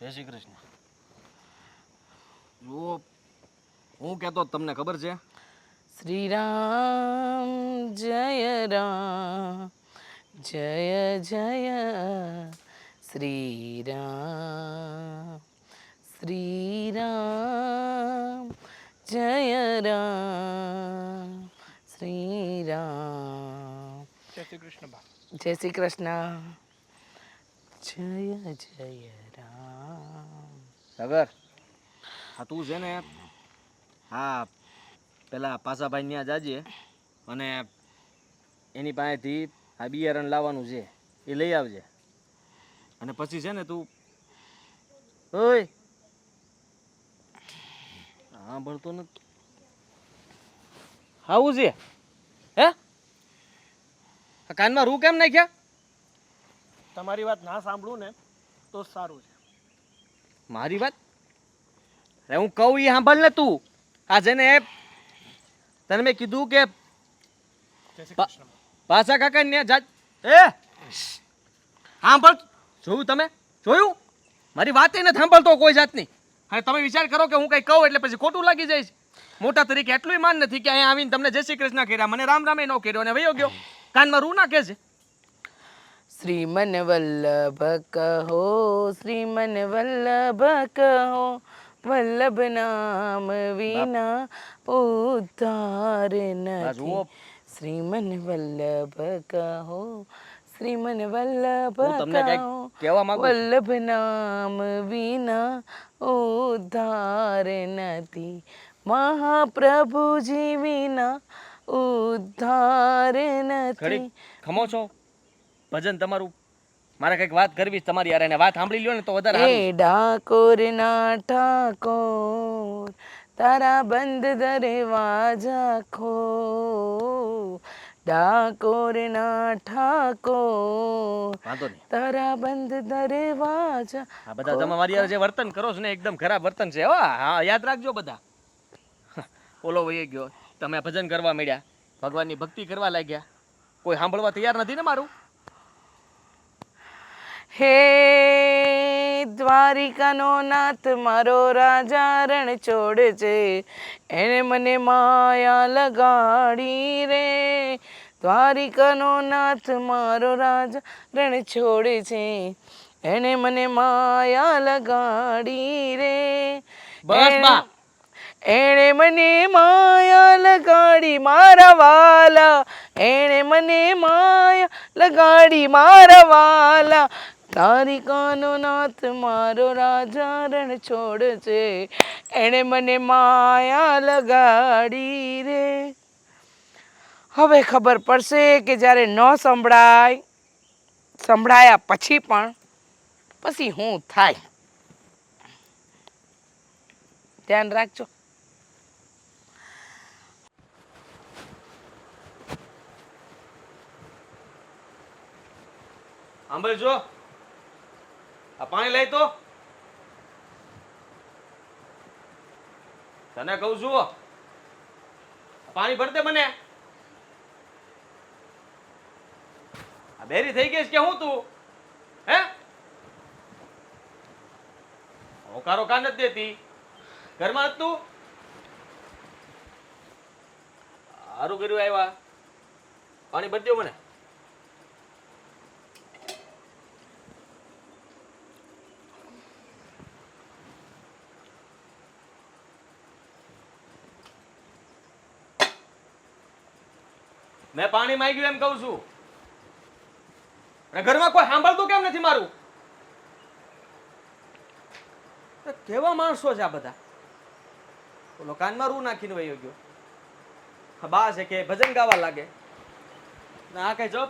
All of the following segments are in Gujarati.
જય શ્રી કૃષ્ણ. જુઓ હું કહેતો તમને ખબર છે? શ્રી રામ જય રામ જય જય શ્રી રામ શ્રી રામ જય રામ શ્રી રામ જય શ્રી કૃષ્ણ જય શ્રી કૃષ્ણ. જય જય રામ. સાગર હા તું છે ને, હા, પેલા પાસાભાઈ ત્યાં જાજે અને એની પાસેથી આ બિયારણ લાવવાનું છે, એ લઈ આવજે. અને પછી છે ને તું, ઓય! હા, ભણતો નથી. આવું છે, હે? કાનમાં રૂ કેમ નાખ્યા? તમારી વાત ના સાંભળું ને તો સારું છે. મારી વાત? અરે હું કહું એ સાંભળ ને તું. આ છે ને તને મેં કીધું કે. પાછા કાકા ને જા એ સાંભળ. જોયું તમે? જોયું? મારી વાત નથી સાંભળતો કોઈ જાતની. અને તમે વિચાર કરો કે હું કંઈ કહું એટલે પછી ખોટું લાગી જાય મોટા તરીકે એટલું માન નથી કે અહીંયા આવીને તમને જય શ્રી કૃષ્ણ કર્યા મને રામ રામે ન કર્યો અને વયો ગયો. કાનમાં રૂ નાખે છે. શ્રીમન વલ્લભ કહો શ્રીમન વલ્લભ કહો વલ્લભ નામ વિના ઉદ્ધાર નથી શ્રીમન વલ્લભ કહો શ્રીમન વલ્લભ વલ્લભ નામ વિના ઉદ્ધાર નથી મહાપ્રભુજી વિના ઉદ્ધાર નથી ખમો છો ભજન તમારું મારે કંઈક વાત કરવી છે તમારી યાર એને વાત સાંભળી લ્યો ને તો વધારે. એ ડાકોર ના ઠાકોર તારા બંધ દરવાજા ખો. ડાકોર ના ઠાકોર તારા બંધ દરવાજા આ બધા તમે મારી હારે જે વર્તન કરો છો ને એકદમ ખરાબ વર્તન છે હો. હા યાદ રાખજો બધા. ઓલો વહી ગયો. તમે ભજન કરવા મળ્યા ભગવાનની ભક્તિ કરવા લાગ્યા. કોઈ સાંભળવા તૈયાર નથી ને મારું? હે દ્વારિકાનો નાથ મારો રાજા રણ છોડ છે મને માયા લગાડી રે. દ્વારિકાનો નાથ મારો રાજા રણ છોડ છે એને મને માયા લગાડી રે. બસ બા. એણે મને માયા લગાડી મારા વાલા. એણે મને માયા લગાડી મારા વાલા. તારિકાનો નાથ મારો રાજા રણ છોડ એણે મને માયા લગાડી રે. હવે ખબર પડશે કે જ્યારે ન સંભળાય, સંભળાયા પછી પણ પછી હું થાય? ધ્યાન રાખજો. સાંભળજો. આ પાણી લઈ તો. તને કહું છું પાણી ભરતે મને. આ બેરી થઈ ગઈ કે હું તું? હે? હોકારો કાન નથી દેતી? ઘરમાં હતું સારું કર્યું આવ્યા. પાણી ભરી દો મને. મેં પાણી માંગ્યું એમ કહું છું. અને ઘરમાં કોઈ સાંભળતું કેમ નથી મારું? કેવા માણસો છે આ બધા? ઓલો કાનમાં રૂ નાખીને વહી ગયો. બા છે કે ભજન ગાવા લાગે? ને આ કઈ જો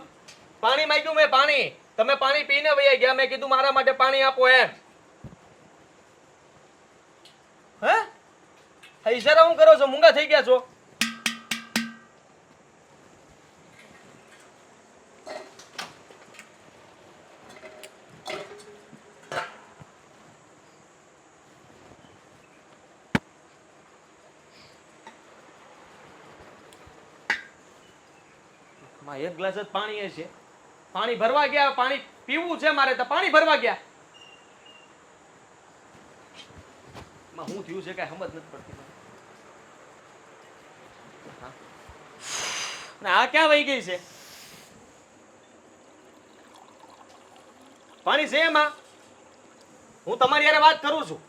પાણી માંગ્યું મેં પાણી. તમે પાણી પીને વહી ગયા મેં કીધું મારા માટે પાણી આપો એમ. હે? હા ઈશારા હું કરો છો? મૂંગા થઈ ગયા છો? માં એક ગ્લાસ જ પાણી છે પાણી ભરવા ગયા, પાણી પીવું છે મારે, તો પાણી ભરવા ગયા. એમાં હું થયું છે કઈ સમજ નથી પડતી આ ક્યાં વહી ગઈ છે? પાણી છે એમાં? હું તમારી યારે વાત કરું છું.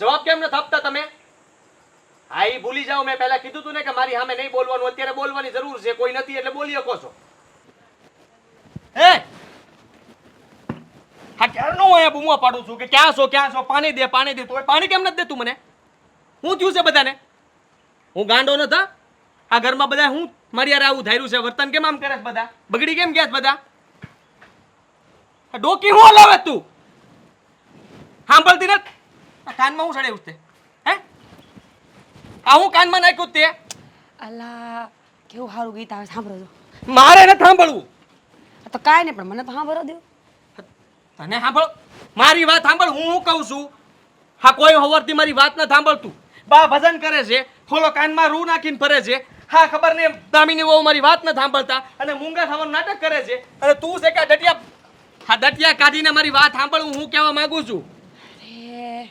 જવાબ કેમ નથી આપતા તમે? હા એ ભૂલી જાઓ મેં પહેલા કીધું તું ને કે મારી સામે નહીં બોલવાનું. અત્યારે બોલવાની જરૂર છે. કોઈ નથી એટલે બોલી શકો છો હે? હા, ક્યારનો હું અહીંયા બૂમો પાડું છું કે ક્યાં છો ક્યાં છો? પાણી દે પાણી દે. તો પાણી કેમ નથી દેતું મને? હું થયું છે બધાને? હું ગાંડો નતા આ ઘરમાં બધા હું? મારી યાર આવું ધાર્યું છે. વર્તન કેમ આમ કરે છે બધા? બગડી કેમ ગયા છે બધા? ડોકી હું લાવે તું? સાંભળતી નથી? કાનમાં હું સડે ઉઠતે? આ હું કાનમાં નાખ્યું તે? અલા કેવું સારું ગીત આવે સાંભળો છો મારે નથી સાંભળવું. તો કાંઈ નહીં પણ મને તો સાંભળો દો તને સાંભળ. મારી વાત સાંભળ હું શું કહું છું? હા કોઈ હવરથી મારી વાત ન સાંભળતું. બા ભજન કરે છે ખોલો કાનમાં રૂ નાખીને ફરે છે. હા ખબર નહીં દામિની વહુ મારી વાત ન સાંભળતા અને મૂંગા થવાનું નાટક કરે છે. અને તું છે કે દટિયા હા દટિયા કાઢીને મારી વાત સાંભળવું હું કહેવા માંગુ છું? અરે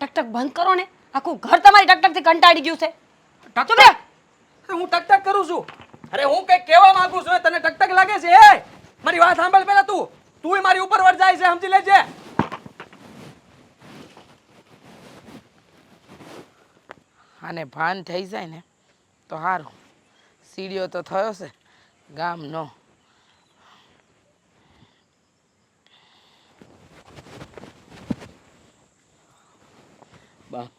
ટકટક બંધ કરો ને. આખું ઘર તમારી ટકટકથી કંટાળી ગયું છે. ટક ટક અરે હું ટક ટક કરું છું. અરે હું કઈ કહેવા માંગુ છું તને ટક ટક લાગે છે? એ મારી વાત સાંભળ પેલા તું. તું મારી ઉપર વર જાય છે સમજી લેજે. આને ભાન થઈ જાય ને તો સારું સીડીઓ તો થયો છે ગામનો બાપ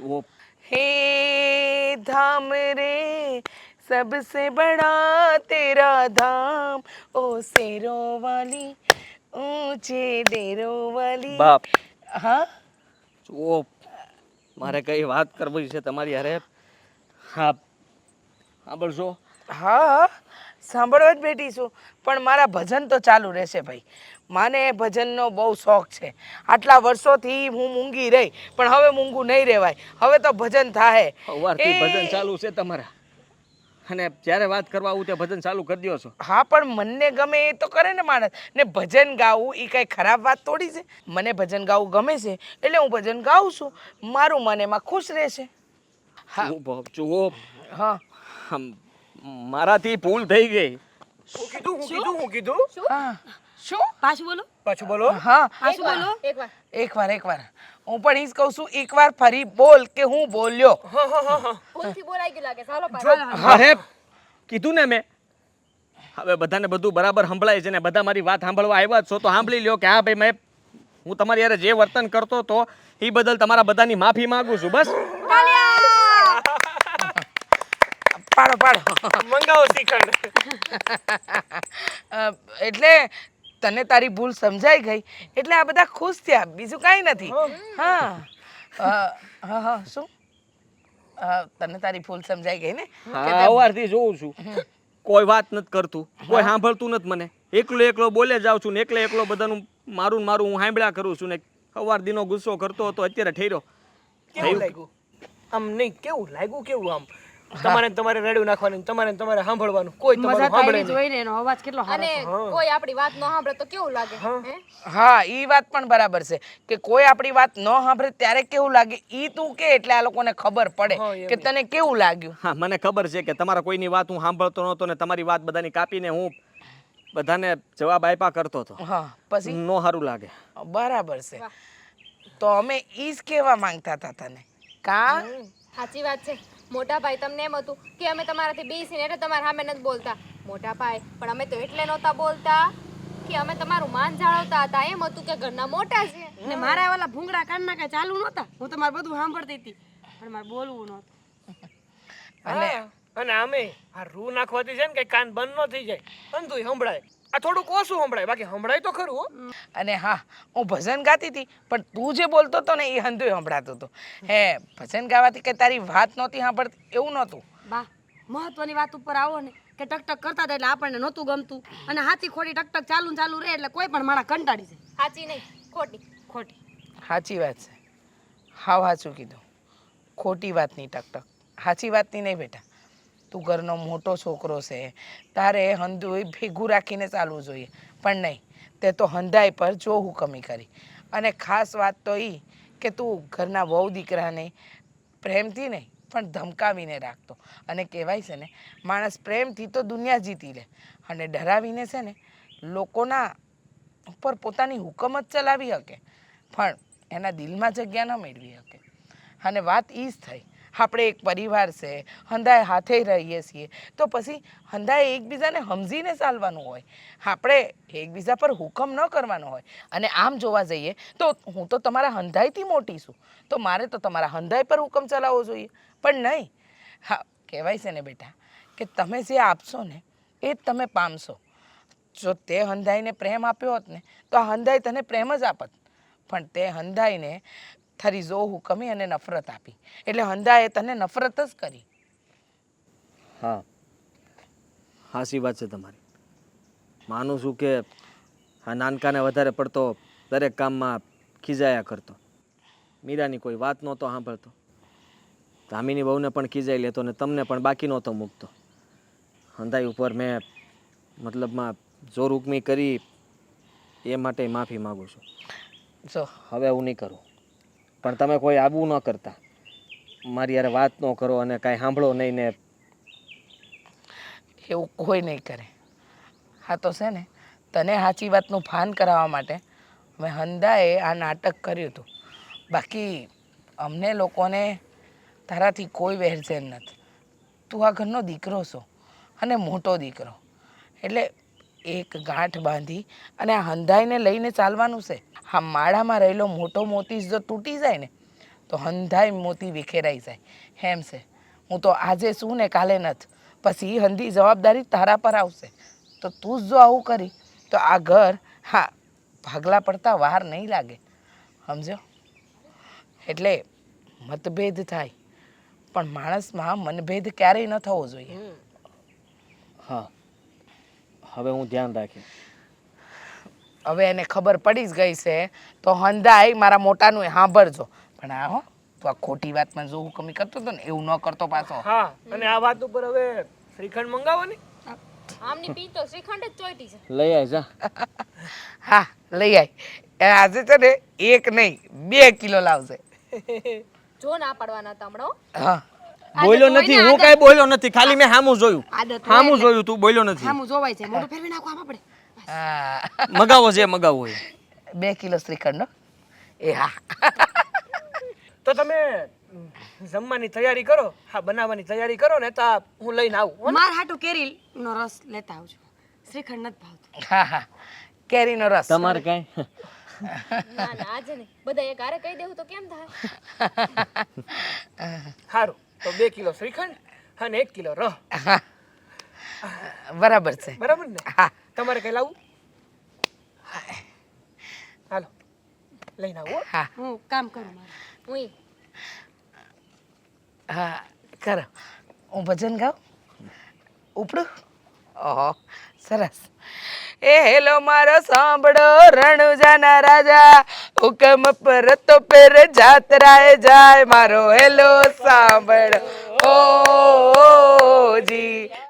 ઓ हे धाम रे सबसे बड़ा तेरा धाम ओ शेरों वाली ऊंचे डेरों वाली બાપ હા જુઓ મારે કઈ વાત કરવી છે તમારી હારે હા સાંભળશો હા સાંભળવા જ બેઠી છું પણ મારા ભજન તો ચાલુ રહેશે ભાઈ માને ભજનનો બહુ શોખ છે. આટલા વર્ષોથી હું મૂંગી રહી પણ હવે મૂંગું નહીં રહેવાય. હવે તો ભજન થાય સવારથી ભજન ચાલુ છે તમારા. અને જ્યારે વાત કરવા આવું ત્યાં ભજન ચાલુ કરી દો છો. હા પણ મનને ગમે એ તો કરે ને માણસ. ને ભજન ગાવું એ કાંઈ ખરાબ વાત થોડી છે. મને ભજન ગાવું ગમે છે એટલે હું ભજન ગાઉં છું. મારું મન એમાં ખુશ રહેશે. હા. જુઓ જુઓ. હા. મારાથી ભૂલ થઈ ગઈ. શું કીધું હું કીધું હું કીધું? હા. શું? પાછું બોલો. પાછું બોલો. હા. પાછું બોલો. એકવાર એકવાર હું પણ ઈ જ કહું છું એકવાર ફરી બોલ કે હું બોલ્યો. ભૂલથી બોલાઈ ગયું લાગે ચાલો પાછા. અરે કીધું ને મેં. હવે બધાને બધું બરાબર સંભળાય છે ને બધા મારી વાત સાંભળવા આવ્યા જ છો તો સાંભળી લ્યો કે હા ભાઈ મેં હું તમારી યારે જે વર્તન કરતો તો એ બદલ તમારા બધાની માફી માંગુ છું બસ. પાડો પાડો. મંગાવો શ્રીખંડ. એટલે તને તારી ભૂલ સમજાઈ ગઈ એટલે આ બધા ખુશ થયા બીજું કાંઈ નથી. હા. હા હા શું? તને તારી ભૂલ સમજાઈ ગઈ ને? હા સવારથી જોઉં છું. કોઈ વાત નથી કરતું. કોઈ સાંભળતું નથી મને. એકલો એકલો બોલે જાઉં છું ને એકલે એકલો બધાનું મારું ને મારું હું સાંભળ્યા કરું છું ને સવાર દીનો ગુસ્સો કરતો હતો અત્યારે ઠેર્યો. કેવું લાગ્યું? આમ નહીં કેવું લાગ્યું કેવું આમ? તમારે તમારે રેડિયો નાખવાની તમારે તમારે સાંભળવાનું. કોઈ તમારું સાંભળે આવી જ ને એનો અવાજ કેટલો અને કોઈ આપણી વાત ન સાંભળે તો કેવું લાગે? હા. ઈ વાત પણ બરાબર છે કે કોઈ આપણી વાત ન સાંભળે ત્યારે કેવું લાગે? ઈ તું કે એટલે આ લોકોને ખબર પડે કે તને કેવું લાગ્યું? હા મને ખબર છે કે તમારા કોઈની વાત હું સાંભળતો નહોતો ને તમારી વાત બધાની કાપીને હું બધાને જવાબ આપ્યા કરતો હતો. હા પછી? નો સારું લાગે. બરાબર છે. તો અમે ઈ જ કહેવા માંગતા હતા તને. કા? સાચી વાત છે. મોટા ભાઈ તમને એમ હતું કે અમે તમારાથી બેસીને એટલે તમારા સામે નથી બોલતા. મોટા ભાઈ પણ અમે તો એટલે નહોતા બોલતા કે અમે તમારું માન જાળવતા હતા. એમ હતું કે ઘરના મોટા છે. ને મારા વાલા ભૂંગળા કાનના કઈ ચાલુ નહોતા? હું તમારે બધું સાંભળતી હતી પણ મારે બોલવું નહોતું. અને અને અમે આ રૂ નાખવાથી છે ને કે કાન બંધ ન થઈ જાય. અંધુય સંભળાય. આ થોડુંક ઓછું સંભળાય. બાકી સંભળાય તો ખરું અને હા હું ભજન ગાતી હતી પણ તું જે બોલતો હતો ને એ હંધુય સંભળાતું હતું. હે ભજન ગાવાથી કે તારી વાત નહોતી સાંભળતી? એવું નહોતું. બા મહત્વની વાત ઉપર આવો ને કે ટકટક કરતા હતા એટલે આપણને નહોતું ગમતું. અને હાથી ખોટી ટકટક ચાલુ ચાલુ રહે એટલે કોઈ પણ માણસ કંટાળી જાય. સાચી નહીં ખોટી ખોટી. સાચી વાત છે. હાવ સાચું કીધું. ખોટી વાતની ટકટક. સાચી વાતની નહીં બેટા. તું ઘરનો મોટો છોકરો છે. તારે હંધુય ભેગું રાખીને ચાલવું જોઈએ. પણ નહીં, તે તો હંધાઈ પર જો હુકમી કરી. અને ખાસ વાત તો એ કે તું ઘરના વહુ દીકરાને પ્રેમથી નહીં, પણ ધમકાવીને રાખતો. અને કહેવાય છે ને, માણસ પ્રેમથી તો દુનિયા જીતી લે. અને ડરાવીને છે ને, લોકોના ઉપર પોતાની હુકમ જ ચલાવી શકે. પણ એના દિલમાં જગ્યા ન મેળવી શકે. અને વાત એ જ થઈ આપણે એક પરિવાર છે, હંધાએ હાથે રહીએ છીએ. તો પછી હંધાએ એકબીજાને સમજીને ચાલવાનું હોય. આપણે એકબીજા પર હુકમ ન કરવાનો હોય. અને આમ જોવા જઈએ તો હું તો તમારા હંધાઈથી મોટી છું. તો મારે તો તમારા હંધાઈ પર હુકમ ચલાવવો જોઈએ. પણ નહીં. હા, કહેવાય છે ને બેટા, કે તમે જે આપશો ને, એ જ તમે પામશો. જો તે હંધાઈને પ્રેમ આપ્યો હોત ને, તો આ હંધાઈ તને પ્રેમ જ આપત. પણ તે હંધાઈને થરી જો હુકમી અને નફરત આપી. એટલે હંધાએ તને નફરત જ કરી. હા. હાસી વાત છે તમારી. માનું છું કે આ નાનકાને વધારે પડતો દરેક કામમાં ખીજાયા કરતો. મીરાની કોઈ વાત નહોતો સાંભળતો. ધામીની બહુને પણ ખીજાઈ લેતો ને તમને પણ બાકી નહોતો મૂકતો. હંધાઈ ઉપર મેં મતલબમાં જોર ઉકમી કરી એ માટે માફી માગું છું. જો. હવે હું નહીં કરું. પણ તમે કોઈ આવું ન કરતા. મારી યાર વાત ન કરો અને કાંઈ સાંભળો નહીં ને. એવું કોઈ નહીં કરે. હા તો છે ને, તને સાચી વાતનું ભાન કરાવવા માટે મેં હંદાએ આ નાટક કર્યું હતું. બાકી અમને લોકોને તારાથી કોઈ વહેરઝેર નથી. તું આ ઘરનો દીકરો છો અને મોટો દીકરો. એટલે એક ગાંઠ બાંધી અને આ હંધાઈને લઈને ચાલવાનું છે. આ માળામાં રહેલો મોટો મોતી જો તૂટી જાય ને તો હંધાઈ મોતી વિખેરાઈ જાય. હેમ છે. હું તો આજે શું ને કાલે નથી પછી હંધી જવાબદારી તારા પર આવશે. તો તું જ જો આવું કરી તો આ ઘર હા ભાગલા પડતા વાર નહીં લાગે. સમજો એટલે મતભેદ થાય. પણ માણસમાં મનભેદ ક્યારેય ન થવો જોઈએ. હા. હવે હું ધ્યાન રાખીશ. હવે એને ખબર પડી જ ગઈ છે તો હંધાઈ મારા મોટાનું એ સાંભળજો. પણ આ હો તું આ ખોટી વાતમાં જો હું કમી કરતો હતો ને એવું ન કરતો પાછો. હા અને આ વાત ઉપર હવે શ્રીખંડ મંગાવવાની આમની પી તો શ્રીખંડ જ ચોઈટી છે. લઈ આય જા. હા લઈ આય. એ આજે છે ને એક નહીં બે કિલો લાવશે જો ના પાડવાના તમણો. હમણાં હો. બોલ્યો નથી હું કાંઈ બોલ્યો નથી ખાલી મેં સામું જોયું. હામું જોયું તું બોલ્યો નથી. હામું જોવાય છે મોઢું ફેરવી નાખો આમ આપણે મગાવો છે મગાવો એ. બે કિલો શ્રીખંડનો એ હા. તો તમે જમવાની તૈયારી કરો હા બનાવવાની તૈયારી કરો ને તો હું લઈને આવું? માર હાટુ કેરી નો રસ લેતા આવજો. શ્રીખંડ નથી ભાવતો. હા હા. કેરીનો રસ. તમારે કાંઈ? ના ના આજે નહીં. બધા એક હારે કહી દેવું તો કેમ થાય? સારું તો બે કિલો શ્રીખંડ અને એક કિલો રહ. હા. બરાબર છે. બરાબર ને? હા. તમારે કઈ લાવવું હાલો. લઈને આવો હો. હા. હું કામ કરું મારે. હું હા કરો. હું ભજન ગાઉં? ઉપડું? ઓહો સરસ. એ હેલો મારો સાંભળો રણુજાના રાજા. હુકમ પર તો પેર જાત્રાએ જાય. મારો હેલો સાંભળો. ઓ જી.